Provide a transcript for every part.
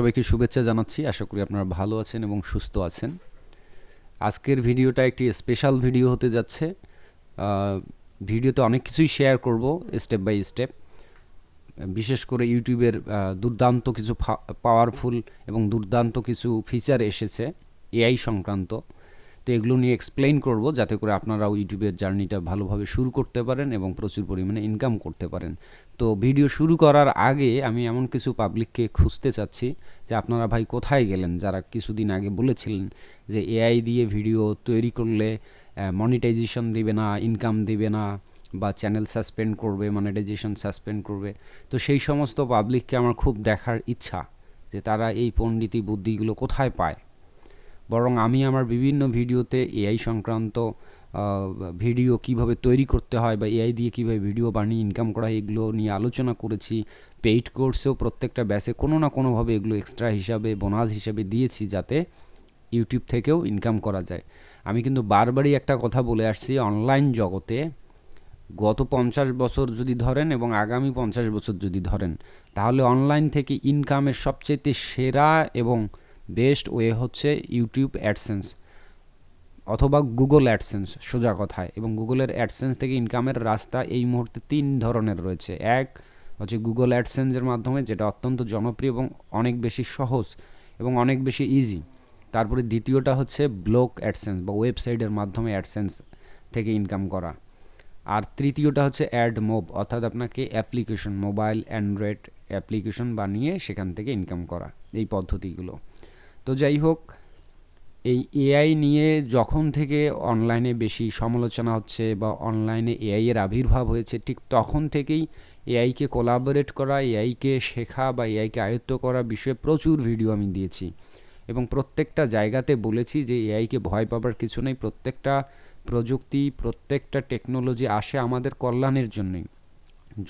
সবাইকে শুভেচ্ছা জানাচ্ছি। আশা করি আপনারা ভালো আছেন এবং সুস্থ আছেন। আজকের ভিডিওটা একটি স্পেশাল ভিডিও হতে যাচ্ছে। ভিডিওতে অনেক কিছুই শেয়ার করব স্টেপ বাই স্টেপ বিশেষ করে ইউটিউবের দুর্দান্ত কিছু পাওয়ারফুল এবং দুর্দান্ত কিছু ফিচার এসেছে এআই সংক্রান্ত। তো এগুলো নিয়ে এক্সপ্লেন করব যাতে করে আপনারাও ইউটিউবের জার্নিটা ভালোভাবে শুরু করতে পারেন এবং প্রচুর পরিমাণে ইনকাম করতে পারেন। তো ভিডিও শুরু করার আগে আমি এমন কিছু পাবলিককে খুঁজতে চাচ্ছি যে আপনারা ভাই কোথায় গেলেন? যারা কিছুদিন আগে বলেছিলেন যে এআই দিয়ে ভিডিও তৈরি করলে মনিটাইজেশন দেবে না ইনকাম দেবে না বা চ্যানেল সাসপেন্ড করবে মনিটাইজেশন সাসপেন্ড করবে। তো সেই সমস্ত পাবলিককে আমার খুব দেখার ইচ্ছা যে তারা এই পণ্ডিতি বুদ্ধিগুলো কোথায় পায়? বরং আমি আমার বিভিন্ন ভিডিওতে এআই সংক্রান্ত ভিডিও কীভাবে তৈরি করতে হয় বা এআই দিয়ে কীভাবে ভিডিও বানিয়ে ইনকাম করা হয় এগুলো নিয়ে আলোচনা করেছি। পেইড কোর্সেও প্রত্যেকটা ব্যাচে কোনো না কোনোভাবে এগুলো এক্সট্রা হিসাবে বোনাস হিসাবে দিয়েছি যাতে ইউটিউব থেকেও ইনকাম করা যায়। আমি কিন্তু বারবারই একটা কথা বলে আসছি অনলাইন জগতে গত পঞ্চাশ বছর যদি ধরেন এবং আগামী পঞ্চাশ বছর যদি ধরেন, তাহলে অনলাইন থেকে ইনকামের সবচেয়ে সেরা এবং বেস্ট ওয়ে হচ্ছে ইউটিউব অ্যাডসেন্স অথবা গুগল অ্যাডসেন্স সোজা কথায় এবং গুগলের অ্যাডসেন্স থেকে ইনকামের রাস্তা এই মুহূর্তে তিন ধরনের রয়েছে। এক হচ্ছে গুগল অ্যাডসেন্সের মাধ্যমে যেটা অত্যন্ত জনপ্রিয় এবং অনেক বেশি সহজ এবং অনেক বেশি ইজি তারপরে দ্বিতীয়টা হচ্ছে ব্লক অ্যাডসেন্স বা ওয়েবসাইটের মাধ্যমে অ্যাডসেন্স থেকে ইনকাম করা। আর তৃতীয়টা হচ্ছে অ্যাড মোব অর্থাৎ আপনাকে অ্যাপ্লিকেশন, মোবাইল, অ্যান্ড্রয়েড অ্যাপ্লিকেশন বানিয়ে সেখান থেকে ইনকাম করা। এই পদ্ধতিগুলো। তো যাই হোক, এই এআই নিয়ে যখন থেকে অনলাইনে বেশি সমালোচনা হচ্ছে বা অনলাইনে এআই এর আবির্ভাব হয়েছে, ঠিক তখন থেকেই এআইকে কোলাবোরেট করা এআইকে শেখা বা এআইকে আয়ত্ত করা বিষয়ে প্রচুর ভিডিও আমি দিয়েছি। এবং প্রত্যেকটা জায়গাতে বলেছি যে এআইকে ভয় পাবার কিছু নেই, প্রত্যেকটা প্রযুক্তি, প্রত্যেকটা টেকনোলজি আসে আমাদের কল্যাণের জন্যই।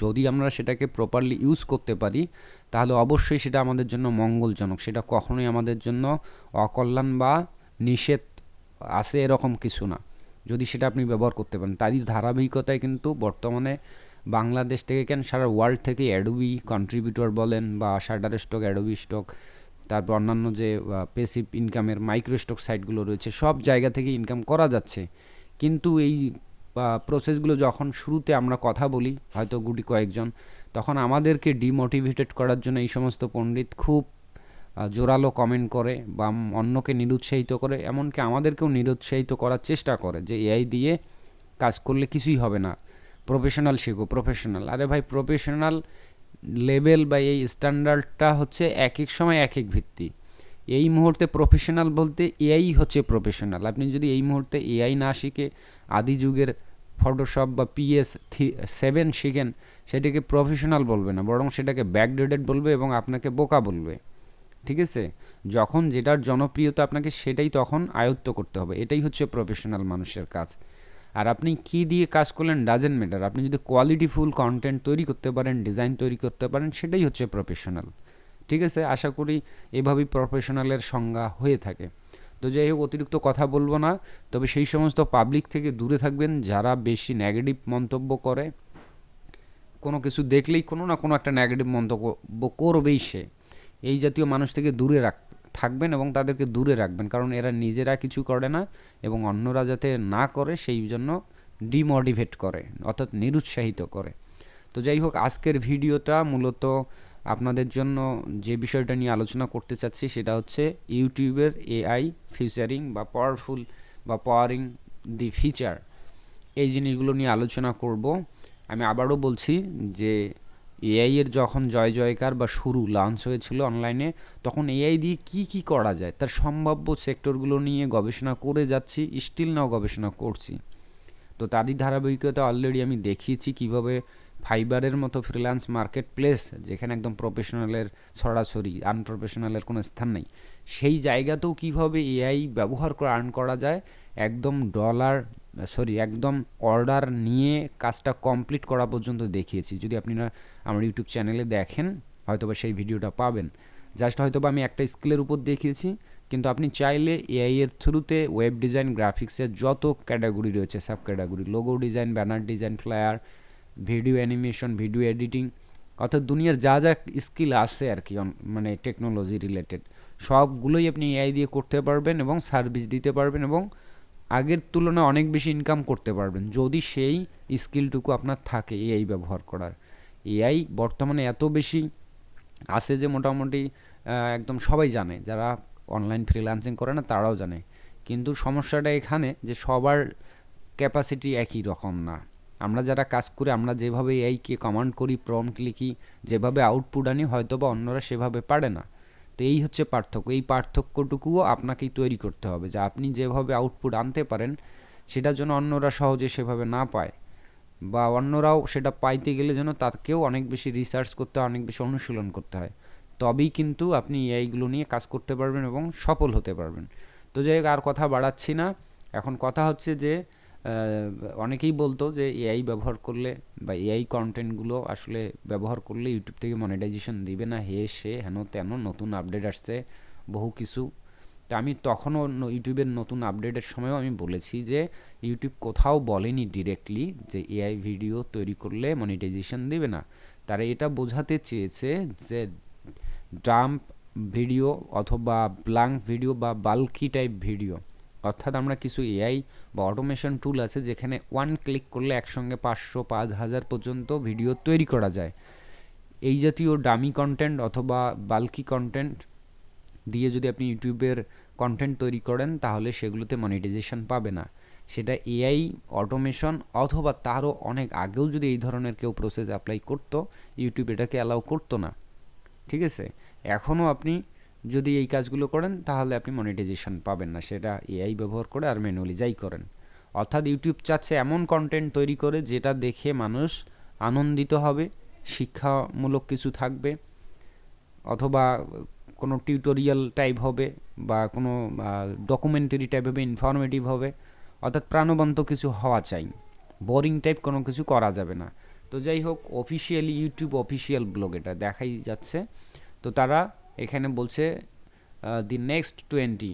যদি আমরা সেটাকে প্রপারলি ইউজ করতে পারি, তাহলে অবশ্যই সেটা আমাদের জন্য মঙ্গলজনক। সেটা কখনোই আমাদের জন্য অকল্যাণ বা নিষেধ আছে এরকম কিছু না। যদি সেটা আপনি ব্যবহার করতে পারেন, তারই ধারাবাহিকতায় কিন্তু বর্তমানে বাংলাদেশ থেকে কেন সারা ওয়ার্ল্ড থেকে অ্যাডোবি কন্ট্রিবিউটর বলেন বা শাটার স্টক অ্যাডোবি স্টক তারপর অন্যান্য যে পেসিভ ইনকামের মাইক্রো স্টক সাইটগুলো রয়েছে, সব জায়গা থেকে ইনকাম করা যাচ্ছে। কিন্তু এই প্রসেসগুলো যখন শুরুতে আমরা কথা বলি, হয়তো গুটি কয়েকজন, তখন আমাদেরকে ডিমোটিভেটেড করার জন্য এই সমস্ত পণ্ডিত খুব জোরালো কমেন্ট করে বা অন্যকে নিরুৎসাহিত করে, এমনকি আমাদেরকেও নিরুৎসাহিত করার চেষ্টা করে যে এআই দিয়ে কাজ করলে কিছুই হবে না। প্রফেশনাল শেখো প্রফেশনাল আরে ভাই প্রফেশনাল লেভেল বা এই স্ট্যান্ডার্ডটা হচ্ছে এক এক সময় এক এক ভিত্তি। এই মুহূর্তে প্রফেশনাল বলতে এআই হচ্ছে প্রফেশনাল আপনি যদি এই মুহূর্তে এআই না শিখে, আদি যুগের ফটোশপ বা পিএস সেভেন শিখেন, সেটাকে প্রফেশনাল বলবে না, বরং সেটাকে ব্যাকডেটেড বলবে এবং আপনাকে বোকা বলবে। ঠিক আছে? যখন যেটার জনপ্রিয়তা আপনাকে সেটাই তখন আয়ত্ত করতে হবে, এটাই হচ্ছে প্রফেশনাল মানুষের কাজ। আর আপনি কি দিয়ে কাজ করলেন ডাজেন্ট ম্যাটার আপনি যদি কোয়ালিটিফুল কন্টেন্ট তৈরি করতে পারেন ডিজাইন তৈরি করতে পারেন, সেটাই হচ্ছে প্রফেশনাল ঠিক আছে? আশা করি এভাবেই প্রফেশনালের সংজ্ঞা হয়ে থাকে। তো যাই হোক, অতিরিক্ত কথা বলব না। তবে সেই সমস্ত পাবলিক থেকে দূরে থাকবেন, যারা বেশি নেগেটিভ মন্তব্য করে। কোনো কিছু দেখলেই কোনো না কোনো একটা নেগেটিভ মন্তব্য করবেই সে। এই জাতীয় মানুষ থেকে দূরে রাখ, থাকবেন এবং তাদেরকে দূরে রাখবেন। কারণ এরা নিজেরা কিছু করে না এবং অন্যরা যাতে না করে, সেই জন্য ডিমোটিভেট করে, অর্থাৎ নিরুৎসাহিত করে। তো যাই হোক, আজকের ভিডিওটা মূলত আপনাদের জন্য যে বিষয়টা নিয়ে আলোচনা করতে চাচ্ছি সেটা হচ্ছে ইউটিউবের এআই ফিচারিং বা পাওয়ারফুল বা পাওয়ারিং দি ফিচার এই জিনিসগুলো নিয়ে আলোচনা করব। আমি আবারও বলছি যে এআই এর যখন জয় জয়কার বা শুরু লঞ্চ হয়েছিল অনলাইনে তখন এআই দিয়ে কি কি করা যায়? তার সম্ভাব্য সেক্টরগুলো নিয়ে গবেষণা করে যাচ্ছি স্টিল নাও গবেষণা করছি। তো তারই ধারাবাহিকতা অলরেডি আমি দেখিয়েছি কীভাবে ফাইবারের মতো ফ্রিল্যান্স মার্কেট প্লেস যেখানে একদম প্রফেশনালের ছড়াছড়ি আনপ্রফেশনালের কোনো স্থান নেই, সেই জায়গাতেও কীভাবে এআই ব্যবহার করে আর্ন করা যায়, একদম ডলার সরি একদম অর্ডার নিয়ে কাজটা কমপ্লিট করা পর্যন্ত দেখিয়েছি। যদি আপনারা আমার ইউটিউব চ্যানেলে দেখেন, হয়তোবা সেই ভিডিওটা পাবেন। জাস্ট হয়তোবা আমি একটা স্কিলের উপর দেখিয়েছি, কিন্তু আপনি চাইলে এআই এর থ্রুতে ওয়েব ডিজাইন গ্রাফিক্সের যত ক্যাটাগরি রয়েছে sub category logo design banner design flyer video animation, video editing, অর্থাৎ দুনিয়ার যা যা স্কিল আছে আর কি মানে টেকনোলজি রিলেটেড সবগুলোই আপনি এআই দিয়ে করতে পারবেন এবং সার্ভিস দিতে পারবেন এবং আগের তুলনায় অনেক বেশি ইনকাম করতে পারবেন। যদি সেই স্কিলটুকু আপনার থাকে এআই ব্যবহার করার। এআই বর্তমানে এত বেশি আছে যে মোটামুটি একদম সবাই জানে। যারা অনলাইন ফ্রিল্যান্সিং করে না, তারাও জানে। কিন্তু সমস্যাটা এখানে যে সবার ক্যাপাসিটি একই রকম না। আমরা যারা কাজ করি, আমরা যেভাবে এআইকে কমান্ড করি প্রম্পট লিখি, যেভাবে আউটপুট আনি হয়তো বা অন্যরা সেভাবে পারে না। তো এই হচ্ছে পার্থক্য। এই পার্থক্যটুকুও আপনাকেই তৈরি করতে হবে যে আপনি যেভাবে আউটপুট আনতে পারেন, সেটার জন্য অন্যরা সহজে সেভাবে না পায়। বা অন্যরাও সেটা পাইতে গেলে যেন তাকেও অনেক বেশি রিসার্চ করতে হয়, অনেক বেশি অনুশীলন করতে হয়। তবেই কিন্তু আপনি এইগুলো নিয়ে কাজ করতে পারবেন এবং সফল হতে পারবেন। তো যাই হোক, আর কথা বাড়াচ্ছি না। এখন কথা হচ্ছে যে অনেকেই বলতো যে এআই ব্যবহার করলে বা এআই কন্টেন্টগুলো আসলে ব্যবহার করলে ইউটিউব থেকে মনিটাইজেশন দিবে না। হে, সে, হেন, তেন, নতুন আপডেট আসছে, বহু কিছু। তা আমি তখনও ইউটিউবের নতুন আপডেটের সময়ও আমি বলেছি যে ইউটিউব কোথাও বলেনি ডিরেক্টলি যে এআই ভিডিও তৈরি করলে মনিটাইজেশন দেবে না। তারা এটা বোঝাতে চেয়েছে যে ডাম্প ভিডিও অথবা ব্লাঙ্ক ভিডিও বা বাল্কি টাইপ ভিডিও অর্থাৎ আমরা কিছু এআই বা অটোমেশন টুল আছে যেখানে ওয়ান ক্লিক করলে একসঙ্গে পাঁচশো, পাঁচ হাজার পর্যন্ত ভিডিও তৈরি করা যায়। এই জাতীয় ডামি কন্টেন্ট অথবা বাল্কি কন্টেন্ট দিয়ে যদি আপনি ইউটিউবের কন্টেন্ট তৈরি করেন, তাহলে সেগুলোতে মনিটাইজেশন পাবে না। সেটা এআই অটোমেশন অথবা তারও অনেক আগেও যদি এই ধরনের কেউ প্রসেস অ্যাপ্লাই করতো, ইউটিউব এটাকে অ্যালাউ করতো না। ঠিক আছে? এখনও আপনি যদি এই কাজগুলো করেন, তাহলে আপনি মনিটাইজেশন পাবেন না। সেটা এআই ব্যবহার করে আর ম্যানুয়ালি যাই করেন। অর্থাৎ ইউটিউব চাচ্ছে এমন কন্টেন্ট তৈরি করে, যেটা দেখে মানুষ আনন্দিত হবে, শিক্ষামূলক কিছু থাকবে, অথবা কোনো টিউটোরিয়াল টাইপ হবে, বা কোনো ডকুমেন্টারি টাইপ হবে ইনফরমেটিভ হবে, অর্থাৎ প্রাণবন্ত কিছু হওয়া চাই। বোরিং টাইপ কোনো কিছু করা যাবে না। তো যাই হোক অফিসিয়ালি ইউটিউব অফিসিয়াল ব্লগ এটা দেখাই যাচ্ছে। তো তারা এখানে বলছে দি নেক্সট টোয়েন্টি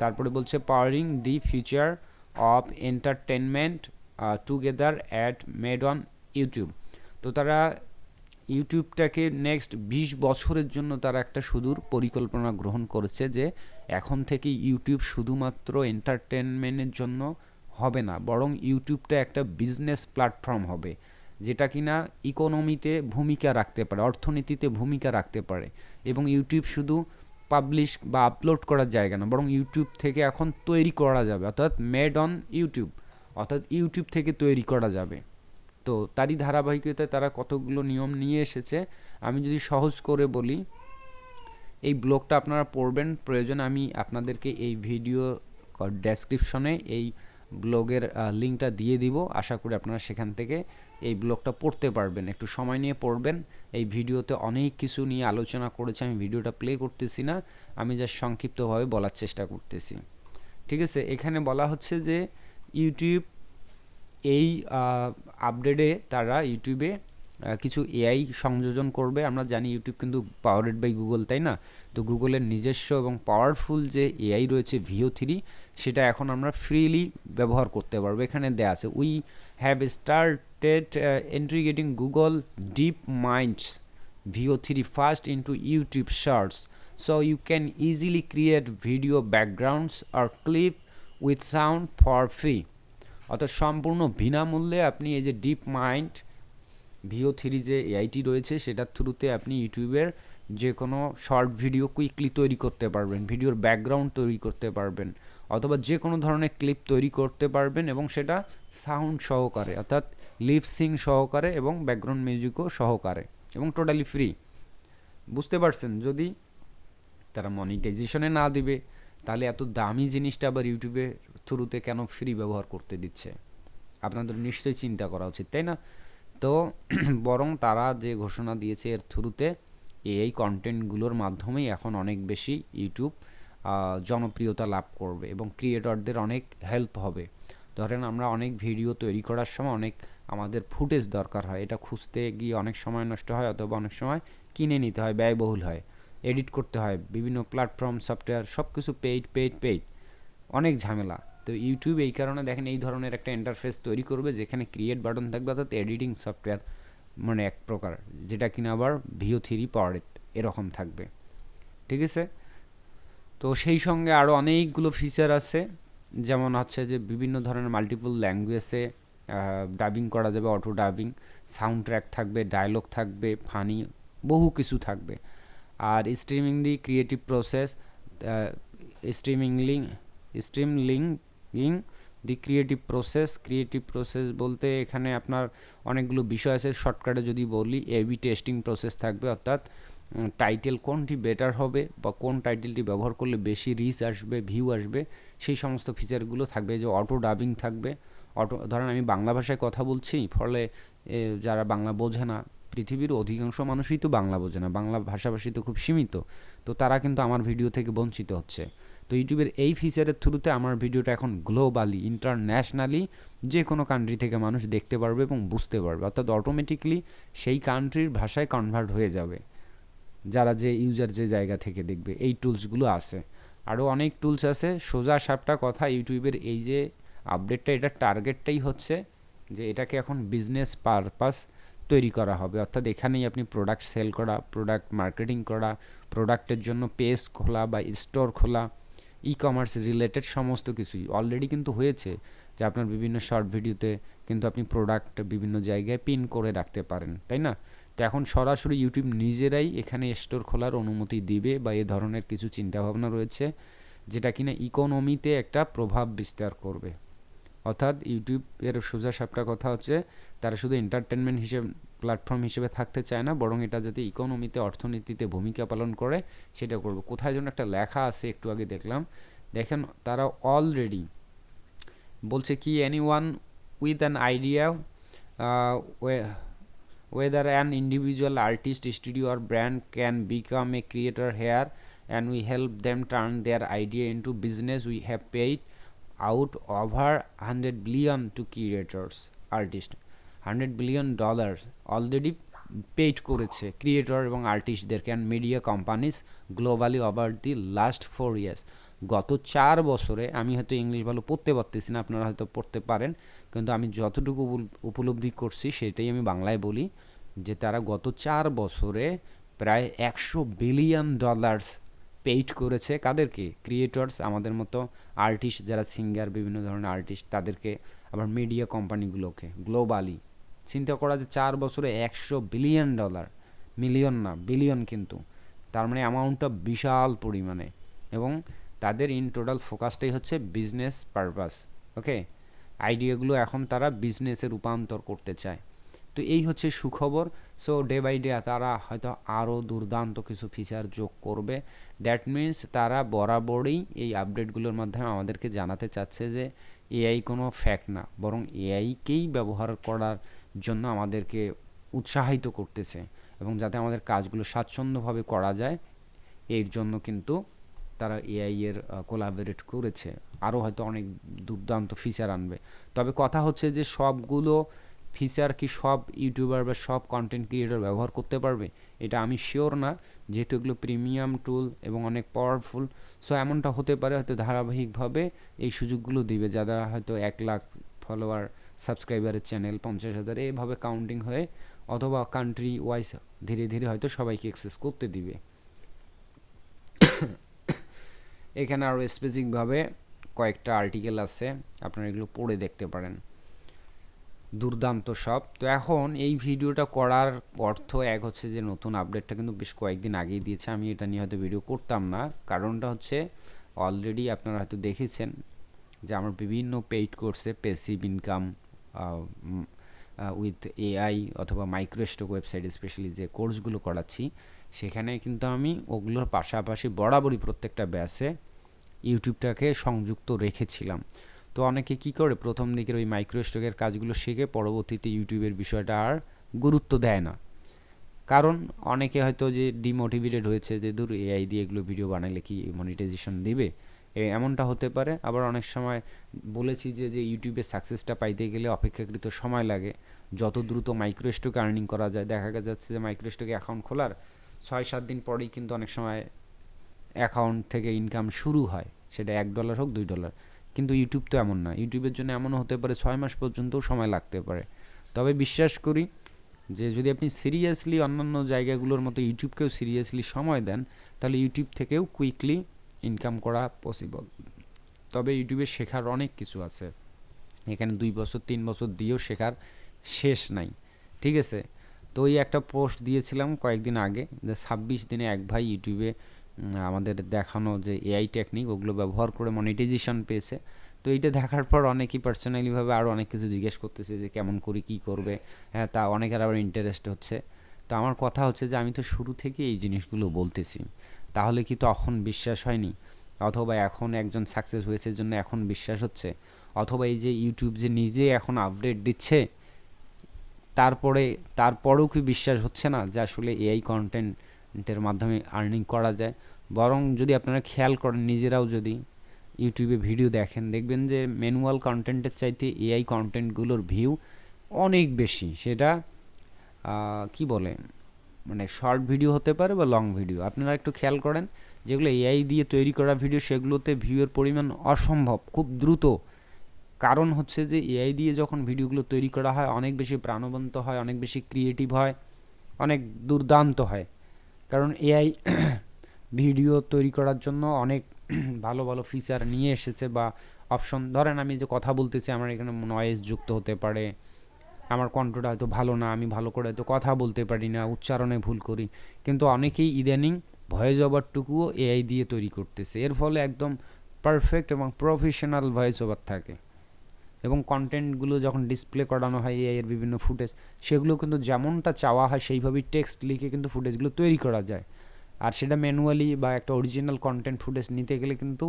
তারপরে বলছে powering the future of entertainment together at made on YouTube তো তারা ইউটিউবটাকে নেক্সট বিশ বছরের জন্য তারা একটা সুদূর পরিকল্পনা গ্রহণ করেছে যে, এখন থেকে ইউটিউব শুধুমাত্র এন্টারটেনমেন্টের জন্য হবে না, বরং ইউটিউবটা একটা বিজনেস প্ল্যাটফর্ম হবে। যেটা কিনা ইকোনমিতে ভূমিকা রাখতে পারে, অর্থনীতিতে ভূমিকা রাখতে পারে এবং ইউটিউব শুধু পাবলিশ বা আপলোড করার জায়গা না, বরং ইউটিউব থেকে এখন তৈরি করা যাবে, অর্থাৎ মেড অন ইউটিউব, অর্থাৎ ইউটিউব থেকে তৈরি করা যাবে। তো তারই ধারাবাহিকতায় তারা কতগুলো নিয়ম নিয়ে এসেছে, আমি যদি সহজ করে বলি, এই ব্লগটা আপনারা পড়বেন, প্রয়োজন আমি আপনাদেরকে এই ভিডিও ডেসক্রিপশনে এই ব্লগের লিঙ্কটা দিয়ে দিব, আশা করি আপনারা সেখান থেকে এই ব্লগটা পড়তে পারবেন, একটু সময় নিয়ে পড়বেন। এই ভিডিওতে অনেক কিছু নিয়ে আলোচনা করেছে, আমি ভিডিওটা প্লে করতেছি না, আমি যা সংক্ষিপ্তভাবে বলার চেষ্টা করতেছি। ঠিক আছে? এখানে বলা হচ্ছে যে ইউটিউব এই আপডেটে তারা ইউটিউবে কিছু এআই সংযোজন করবে। আমরা জানি ইউটিউব কিন্তু পাওয়ারেড বাই গুগল তাই না? তো গুগলের নিজস্ব এবং পাওয়ারফুল যে এআই রয়েছে ভিও থ্রি সেটা এখন আমরা ফ্রিলি ব্যবহার করতে পারব। এখানে দেয়া আছে we have started integrating Google DeepMind's Veo three first into YouTube shorts so you can easily create video backgrounds or clip with sound for free অর্থাৎ সম্পূর্ণ বিনামূল্যে আপনি এই যে ডিপ মাইন্ড ভিও থ্রি যে এআইটি রয়েছে, সেটার থ্রুতে আপনি ইউটিউবের যে কোনো শর্ট ভিডিও কুইকলি তৈরি করতে পারবেন ভিডিওর ব্যাকগ্রাউন্ড তৈরি করতে পারবেন। অথবা যে কোনো ধরনের ক্লিপ তৈরি করতে পারবেন এবং সেটা সাউন্ড সহকারে, অর্থাৎ লিপসিং সহকারে এবং ব্যাকগ্রাউন্ড মিউজিকও সহকারে এবং টোটালি ফ্রি। বুঝতে পারছেন? যদি তারা মনিটাইজেশনে না দিবে, তাহলে এত দামি জিনিসটা আবার ইউটিউবের থ্রুতে কেন ফ্রি ব্যবহার করতে দিচ্ছে? আপনাদের নিশ্চয়ই চিন্তা করা উচিত, তাই না? তো বরং তারা যে ঘোষণা দিয়েছে এর থ্রুতে এই কন্টেন্টগুলোর মাধ্যমেই এখন অনেক বেশি ইউটিউব জনপ্রিয়তা লাভ করবে এবং ক্রিয়েটরদের অনেক হেল্প হবে। ধরেন আমরা অনেক ভিডিও তৈরি করার সময় অনেক আমাদের ফুটেজ দরকার হয়। এটা খুঁজতে গিয়ে অনেক সময় নষ্ট হয় অথবা অনেক সময় কিনে নিতে হয়, ব্যয়বহুল হয়। এডিট করতে হয়, বিভিন্ন প্ল্যাটফর্ম সফটওয়্যার সব কিছু পেইড পেইড পেইড অনেক ঝামেলা। তো ইউটিউব এই কারণে দেখেন এই ধরনের একটা ইন্টারফেস তৈরি করবে যেখানে ক্রিয়েট বাটন থাকবে অর্থাৎ এডিটিং সফটওয়্যার মানে এক প্রকার, যেটা কিনা আবার ভিও থ্রি পাওয়ার এরকম থাকবে। ঠিক আছে? তো সেই সঙ্গে আরও অনেকগুলো ফিচার আছে। যেমন হচ্ছে যে বিভিন্ন ধরনের মাল্টিপল ল্যাঙ্গুয়েজে ডাবিং করা যাবে অটো ডাবিং সাউন্ড ট্র্যাক থাকবে ডায়লগ থাকবে ফানি বহু কিছু থাকবে। আর streaming the creative process streaming link stream linking the creative process creative process বলতে এখানে আপনার অনেকগুলো বিষয় আছে। শর্টকাটে যদি বলি এবি টেস্টিং প্রসেস থাকবে অর্থাৎ টাইটেল কোনটি বেটার হবে বা কোন টাইটেলটি ব্যবহার করলে বেশি রিচ আসবে ভিউ আসবে, সেই সমস্ত ফিচারগুলো থাকবে যে অটো ডাবিং থাকবে। অটো ধরেন আমি বাংলা ভাষায় কথা বলছি, ফলে যারা বাংলা বোঝে না, পৃথিবীর অধিকাংশ মানুষই তো বাংলা বোঝে না, বাংলা ভাষাভাষী তো খুব সীমিত, তো তারা কিন্তু আমার ভিডিও থেকে বঞ্চিত হচ্ছে। তো ইউটিউবের এই ফিচারের থ্রুতে আমার ভিডিওটা এখন গ্লোবালি ইন্টারন্যাশনালি যে কোনো কান্ট্রি থেকে মানুষ দেখতে পারবে এবং বুঝতে পারবে, অর্থাৎ অটোমেটিকলি সেই কান্ট্রির ভাষায় কনভার্ট হয়ে যাবে। যারা যে ইউজার যে জায়গা থেকে দেখবে, এই টুলসগুলো আছে। আরও অনেক টুলস আছে, সোজা সাপটা কথা, ইউটিউবের এই যে আপডেটটা এটা টার্গেটটাই হচ্ছে যে এটাকে এখন বিজনেস পারপাস তৈরি করা হবে। অর্থাৎ এখানেই আপনি প্রোডাক্ট সেল করা প্রোডাক্ট মার্কেটিং করা প্রোডাক্টের জন্য পেজ খোলা বা স্টোর খোলা ই কমার্স রিলেটেড সমস্ত কিছুই। অলরেডি কিন্তু হয়েছে যে আপনার বিভিন্ন শর্ট ভিডিওতে কিন্তু আপনি প্রোডাক্ট বিভিন্ন জায়গায় পিন করে রাখতে পারেন, তাই না? তো এখন সরাসরি ইউটিউব নিজেরাই এখানে স্টোর খোলার অনুমতি দিবে বা এ ধরনের কিছু চিন্তাভাবনা রয়েছে, যেটা কিনা ইকোনমিতে একটা প্রভাব বিস্তার করবে। অর্থাৎ ইউটিউবের সোজা সাপটা কথা হচ্ছে, তারা শুধু এন্টারটেনমেন্ট হিসেবে প্ল্যাটফর্ম হিসেবে থাকতে চায় না, বরং এটা যাতে ইকোনমিতে অর্থনীতিতে ভূমিকা পালন করে, সেটা করবে। কোথায় যেন একটা লেখা আছে, একটু আগে দেখলাম। দেখেন, তারা অলরেডি বলছে কি anyone with an idea whether an individual artist studio or brand can become a creator here and we help them turn their idea into business we have paid out over 100 billion to creators artists 100 billion dollars already paid করেছে creator এবং আর্টিস্টদেরকে and media companies globally over the last four years গত চার বছরে আমি হয়তো English ভালো পড়তে পারতেছি না, আপনারা হয়তো পড়তে পারেন, কিন্তু আমি যতটুকু উপলব্ধি করছি সেটাই আমি বাংলায় বলি যে তারা গত চার বছরে প্রায় একশো বিলিয়ন ডলার্স পেইড করেছে কাদেরকে? ক্রিয়েটর্স আমাদের মতো আর্টিস্ট যারা সিঙ্গার বিভিন্ন ধরনের আর্টিস্ট তাদেরকে, আবার মিডিয়া কোম্পানিগুলোকে গ্লোবালি চিন্তা করা যে চার বছরে একশো বিলিয়ন ডলার মিলিয়ন না বিলিয়ন কিন্তু, তার মানে অ্যামাউন্টটা বিশাল পরিমাণে। এবং তাদের ইন টোটাল ফোকাসটাই হচ্ছে বিজনেস পারপাস ওকে আইডিয়াগুলো এখন তারা বিজনেসে রূপান্তর করতে চায়। তো এই হচ্ছে সুখবর। সো ডে বাই ডে তারা হয়তো আরও দুর্দান্ত কিছু ফিচার যোগ করবে। দ্যাট মিন্স তারা বরাবরই এই আপডেটগুলোর মাধ্যমে আমাদেরকে জানাতে চাচ্ছে যে এআই কোনো ফ্যাক্ট না, বরং এআইকেই ব্যবহার করার জন্য আমাদেরকে উৎসাহিত করতেছে এবং যাতে আমাদের কাজগুলো স্বাচ্ছন্দ্যভাবে করা যায়, এর জন্য কিন্তু তারা এআই এর কোলাবোরেট করেছে। আরও হয়তো অনেক দুর্দান্ত ফিচার আনবে। তবে কথা হচ্ছে যে সবগুলো ফিচার কি সব ইউটিউবার বা সব কন্টেন্ট ক্রিয়েটর ব্যবহার করতে পারবে? এটা আমি শিওর না। যেহেতু এগুলো প্রিমিয়াম টুল এবং অনেক পাওয়ারফুল সো এমনটা হতে পারে হয়তো ধারাবাহিকভাবে এই সুযোগগুলো দিবে। যারা হয়তো এক লাখ ফলোয়ার সাবস্ক্রাইবারের চ্যানেল পঞ্চাশ হাজার, এভাবে কাউন্টিং হয়ে অথবা কান্ট্রি ওয়াইজ ধীরে ধীরে হয়তো সবাইকে অ্যাক্সেস করতে দিবে। এখানে আরও স্পেসিফিকভাবে কয়েকটা আর্টিকেল আছে, আপনারা এগুলো পড়ে দেখতে পারেন। দুর্দান্ত সব। তো এখন এই ভিডিওটা করার অর্থ এক হচ্ছে যে, নতুন আপডেটটা কিন্তু বেশ কয়েকদিন আগেই দিয়েছে। আমি এটা নিয়ে হয়তো ভিডিও করতাম না। কারণটা হচ্ছে অলরেডি আপনারা হয়তো দেখেছেন যে, আমার বিভিন্ন পেইড কোর্সে পেসিভ ইনকাম উইথ এআই অথবা মাইক্রোস্টক ওয়েবসাইট স্পেশালি যে কোর্সগুলো করাচ্ছি সেখানে কিন্তু আমি ওগুলোর পাশাপাশি বরাবরই প্রত্যেকটা ব্যাসে ইউটিউবটাকে সংযুক্ত রেখেছিলাম। তো অনেকে কি করে প্রথম দিকের ওই মাইক্রোস্টকের কাজগুলো শিখে পরবর্তীতে ইউটিউবের বিষয়টা আর গুরুত্ব দেয় না। কারণ অনেকে হয়তো যে ডিমোটিভেটেড হয়েছে যে দূর এআই দিয়ে এগুলো ভিডিও বানাইলে কি মনিটাইজেশন দিবে? এমনটা হতে পারে। আবার অনেক সময় বলেছি যে যে ইউটিউবে সাকসেসটা পাইতে গেলে অপেক্ষাকৃত সময় লাগে। যত দ্রুত মাইক্রোস্টক আর্নিং করা যায়, দেখা যাচ্ছে যে মাইক্রোস্টকে অ্যাকাউন্ট খোলার ছয় সাত দিন পরেই কিন্তু অনেক সময় অ্যাকাউন্ট থেকে ইনকাম শুরু হয়। সেটা এক ডলার হোক, দুই ডলার কিন্তু ইউটিউব তো এমন না ইউটিউবের জন্য এমনও হতে পারে ছয় মাস পর্যন্তও সময় লাগতে পারে। তবে বিশ্বাস করি যে যদি আপনি সিরিয়াসলি অন্যান্য জায়গাগুলোর মতো ইউটিউবকেও সিরিয়াসলি সময় দেন, তাহলে ইউটিউব থেকেও কুইকলি ইনকাম করা পসিবল তবে ইউটিউবে শেখার অনেক কিছু আছে। এখানে দুই বছর, তিন বছর দিয়েও শেখার শেষ নাই। ঠিক আছে? তো ওই একটা পোস্ট দিয়েছিলাম কয়েকদিন আগে যে ছাব্বিশ দিনে এক ভাই ইউটিউবে আমাদের দেখানো যে এআই টেকনিক ওগুলো ব্যবহার করে মনিটাইজেশন পেয়েছে। তো এইটা দেখার পর অনেকেই পার্সোনালিভাবে আরও অনেক কিছু জিজ্ঞেস করতেছে যে কেমন করে কী করবে হ্যাঁ তা অনেকের আবার ইন্টারেস্ট হচ্ছে। তো আমার কথা হচ্ছে যে আমি তো শুরু থেকে এই জিনিসগুলো বলতেছি, তাহলে কি তখন বিশ্বাস হয়নি? অথবা এখন একজন সাকসেস হয়েছে জন্য এখন বিশ্বাস হচ্ছে? অথবা এই যে ইউটিউব যে নিজে এখন আপডেট দিচ্ছে তারপরে, তারপরেও কি বিশ্বাস হচ্ছে না যে আসলে এআই কন্টেন্টের মাধ্যমে আর্নিং করা যায়? বরং যদি আপনারা খেয়াল করেন, নিজেরাও যদি ইউটিউবে ভিডিও দেখেন, দেখবেন যে ম্যানুয়াল কন্টেন্টের চাইতে এআই কন্টেন্টগুলোর ভিউ অনেক বেশি। সেটা কি বলে? মানে শর্ট ভিডিও হতে পারে বা লং ভিডিও আপনারা একটু খেয়াল করেন, যেগুলো এআই দিয়ে তৈরি করা ভিডিও সেগুলোতে ভিউয়ের পরিমাণ অসম্ভব, খুব দ্রুত। কারণ হচ্ছে যে এআই দিয়ে যখন ভিডিওগুলো তৈরি করা হয়, অনেক বেশি প্রাণবন্ত হয়, অনেক বেশি ক্রিয়েটিভ হয়, অনেক দুর্দান্ত হয়। কারণ এআই ভিডিও তৈরি করার জন্য অনেক ভালো ভালো ফিচার নিয়ে এসেছে বা অপশন ধরেন আমি যে কথা বলতেছি, আমার এখানে নয়েজ যুক্ত হতে পারে, আমার কণ্ঠটা হয়তো ভালো না, আমি ভালো করে হয়তো কথা বলতে পারি না, উচ্চারণে ভুল করি। কিন্তু অনেকেই ইদানিং ভয়েস ওভারটুকুও এআই দিয়ে তৈরি করতেছে। এর ফলে একদম পারফেক্ট এবং প্রফেশনাল ভয়েস ওভার থাকে। এবং কন্টেন্টগুলো যখন ডিসপ্লে করানো হয় এআই এর বিভিন্ন ফুটেজ সেগুলো কিন্তু যেমনটা চাওয়া হয় সেইভাবেই টেক্সট লিখে কিন্তু ফুটেজগুলো তৈরি করা যায়। আর সেটা ম্যানুয়ালি বা একটা অরিজিনাল কন্টেন্ট ফুটেজ নিতে গেলে কিন্তু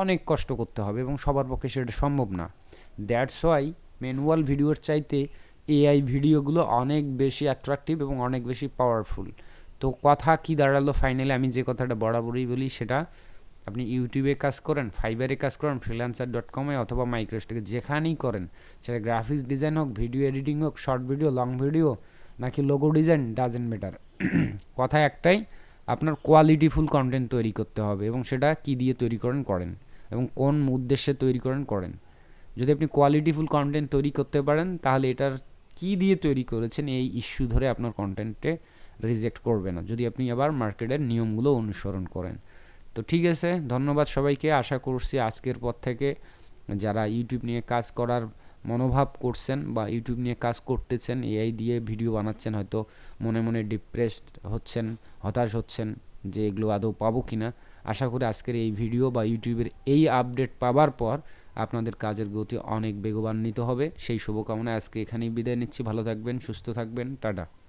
অনেক কষ্ট করতে হবে এবং সবার পক্ষে সেটা সম্ভব না। দ্যাটস ওয়াই ম্যানুয়াল ভিডিওর চাইতে এআই ভিডিওগুলো অনেক বেশি অ্যাট্রাকটিভ এবং অনেক বেশি পাওয়ারফুল তো কথা কি দাঁড়াল ফাইনালি আমি যে কথাটা বরাবরই বলি সেটা আপনি ইউটিউবে কাজ করেন, ফাইবারে কাজ করেন ফ্রিল্যান্সার ডট কমে অথবা মাইক্রোস্টেকে যেখানেই করেন, সেটা গ্রাফিক্স ডিজাইন হোক ভিডিও এডিটিং হোক শর্ট ভিডিও লং ভিডিও নাকি লোগো ডিজাইন ডাজেন্ট ম্যাটার কথা একটাই, আপনার কোয়ালিটিফুল কন্টেন্ট তৈরি করতে হবে এবং সেটা কি দিয়ে তৈরি করেন করেন এবং কোন উদ্দেশ্যে তৈরি করেন করেন। যদি আপনি কোয়ালিটিফুল কন্টেন্ট তৈরি করতে পারেন, তাহলে এটার কি দিয়ে তৈরি করেছেন, এই ইস্যু ধরে আপনার কন্টেন্টে রিজেক্ট করবে না। যদি আপনি আবার মার্কেটের নিয়মগুলো অনুসরণ করেন। তো ঠিক আছে, ধন্যবাদ সবাইকে। আশা করছি আজকের পর থেকে যারা ইউটিউব নিয়ে কাজ করার মনোভাব করছেন বা ইউটিউব নিয়ে কাজ করতেছেন, এআই দিয়ে ভিডিও বানাচ্ছেন, হয়তো মনে মনে ডিপ্রেসড হচ্ছেন, হতাশ হচ্ছেন যে এগুলো আদৌ পাবো কি না আশা করি আজকের এই ভিডিও বা ইউটিউবের এই আপডেট পাবার পর আপনাদের কাজের গতি অনেক বেগবান্বিত হবে। সেই শুভকামনায় আজকে এখানেই বিদায় নিচ্ছি। ভালো থাকবেন, সুস্থ থাকবেন। টাটা।